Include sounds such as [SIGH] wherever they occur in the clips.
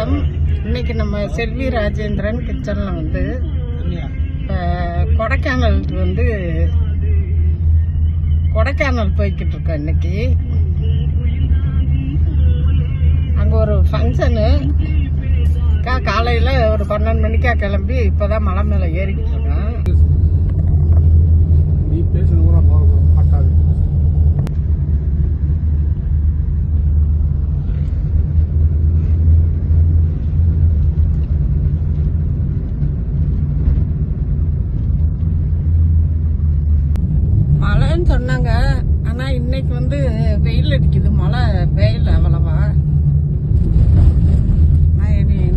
வணக்கம். இன்னைக்கு நம்ம செல்வி ராஜேந்திரன் கிச்சனில் வந்து கொடைக்கானல் வந்து கொடைக்கானல் போய்கிட்டு இருக்கோம் இன்னைக்கு. அங்கே ஒரு ஃபங்க்ஷனு கா காலையில் ஒரு பன்னெண்டு மணிக்கா கிளம்பி இப்போதான் மலை மேலே ஏறிக்கிட்டு இருக்கோம். மழைன்னு சொன்னாங்க. ஆனால் இன்னைக்கு வந்து வெயில் அடிக்குது. மழை வெயில் அவ்வளவா.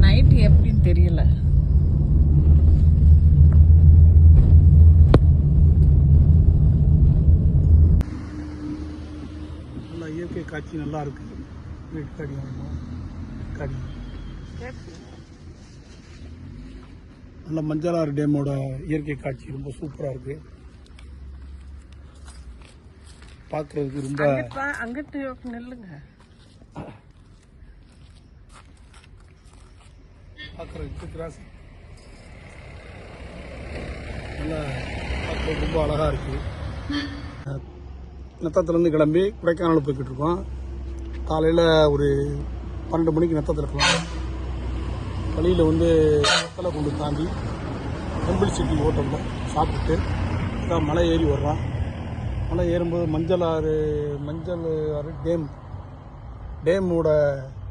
நைட்டு எப்படின்னு தெரியல. நல்லா இயற்கை காட்சி நல்லா இருக்கு. வீட்டுக்காடி காடி நல்ல மஞ்சளாறு டேமோட இயற்கை காட்சி ரொம்ப சூப்பரா இருக்கு. பார்க்கிறதுக்கு ரொம்ப அங்கிட்டு நில்லுங்க. பார்க்கறதுக்கு கிராஸ். நல்லா பார்க்கறதுக்கு ரொம்ப அழகா இருக்கு. நத்தத்துலேருந்து கிளம்பி கொடைக்கானல் போய்கிட்டு இருக்கோம். காலையில் ஒரு பன்னெண்டு மணிக்கு நத்தத்தில் கிளம்பும் வழியில் வந்து மக்களை கொண்டு தாண்டி டெம்பிள் சிட்டி ஹோட்டலில் சாப்பிட்டு தான் மலை ஏறி வர்றோம். மலை ஏறும்போது மஞ்சள் ஆறு மஞ்சள் ஆறு டேம். டேமோட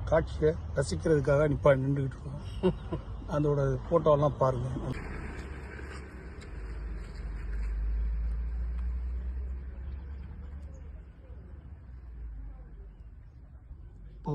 காட்சியை ரசிக்கிறதுக்காக நிப்பா நின்றுக்கிட்டு இருக்கோம். [LAUGHS] அதோட ஃபோட்டோலாம் பாருங்கள் ஓ.